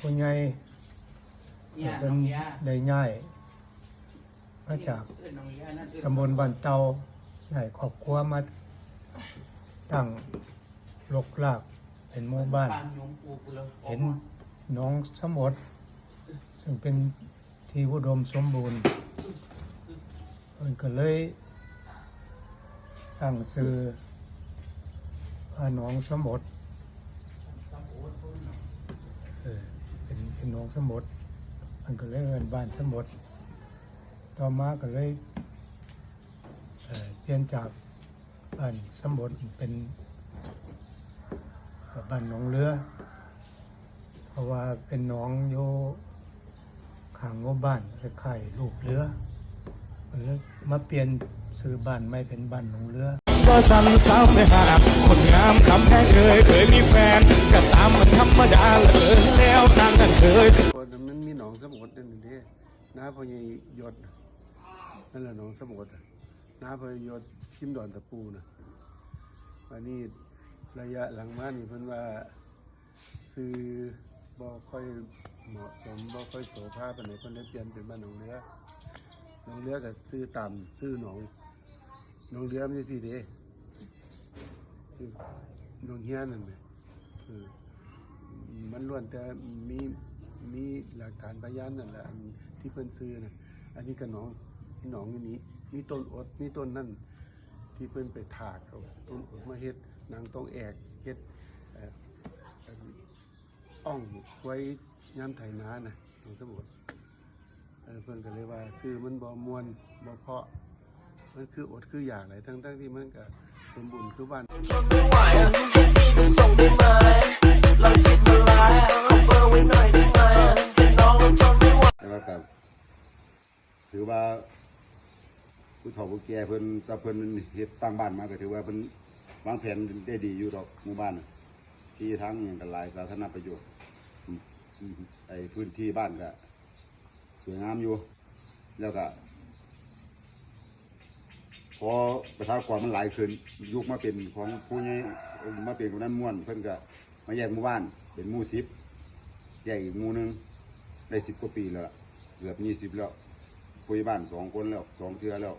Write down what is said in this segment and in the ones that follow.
ผู้ใหญ่เนี่ยเป็น้นองเมียได้ง่ายมาจากเอิ้นน้องเมียนั่นเอิ้นตำบลบ้านเตาให้ครอบครัวมาตั้งลกลากเป็นหมู่บ้านปงยงปลูกเลยเห็นหน้องสมดซึ่งเป็นที่อุดมสมบูรณ์เพิ่นก็เลยตั้งชื่อว่าหนองสมดเออ เป็นหนองสมดมันก็เลยเอินบ้านสมดต่อมาก็เลยเเปลี่ยนจากบ้านสมดเป็นบ้านหนองเรือ เพราะว่าเป็นหน้องโยขางงบบ้านคล้ายๆลูกเรือมันเลยมาเปลี่ยนซื้อบ้านไม่เป็นบ้านหนองเรือก็สันสาวไม่หาคนงามคำแพงเคยเคยมีแฟนก็ตามมันธรรมดาเลยแล้วนางนั้น เคยคนมันมีหนองสมุทรนั่นนี่น้าพญยศนั่นแหละหนองสมุทรน้าพญยศชิมดอนตะปูนะวันนี้ระยะหลังมานี่เพิ่นว่าซื้อบ่ค่อยเหมาะสมบ่ค่อยโสภาปานไหนเพิ่นได้เปลี่ยนเป็นบ้านหนองเรือหนองเรือก็ซื้อต่ำซื้อหนองหนองเรือม่ใช่พี่เด้คือหนองเฮียนั่นแหละเอมันล้วนแต่มี หลักฐานพยานนั่นแหละอันที่เพิ่นซื้อนะอันนี้ก็หนองหนองอยู่นี้ มีต้นอดมีต้นนั่นที่เพิ่นไปถากเอาต้นอดมาเฮ็ดนางต้องแอกเฮ็ดอ่องไว้ยามไถนานะหนองสมุทรอันนั้นเพิ่นก็เลยว่าซื้อมันบ่มวนบ่เพาะ มันคืออดคืออยากหลายทั้งๆที่มันก็สมบูรณ์คือบ้าน ผู้เฒ่าผู้แก่เพิ่นถ้าเพิ่นเฮ็ดตั้งบ้านมาก็ถือว่าเพิ่นวางแผนได้ดีอยู่ดอกหมู่บ้านน่ะที่ทั้งหยังก็หลายสาธารณประโยชน์อืมไอ้พื้นที่บ้านก็สวยงามอยู่ แล้วก็พอประชากรมันหลายขึ้นยุคมาเป็นของผู้ใหญ่มาเป็นคนนั้นม่วนเพิ่นก็มาแยกหมู่บ้านเป็นหมู่สิบแยกอีกหมู่หนึงได้สิบกว่าปีแล้วล่ะเกือบยี่สิบแล้ว คุยบ้านสองคนแล้วสองเทือแล้ว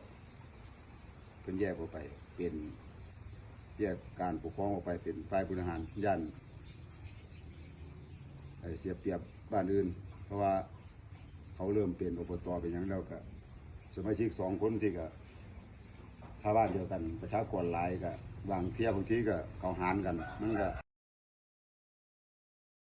เพิ่นแยกออกไป เป็นแยกการปกครองออกไปเป็นฝ่ายบริหารย่านเสียเปรียบบ้านอื่น เพราะว่าเขาเริ่มเป็นอบตเป็นอย่างแล้วก็สมาชิกสองคนที่ก็ถ้าบ้านเดียวกันประชากรหลายก็บางเที่ยบางทีก็เขาหารกันมันก็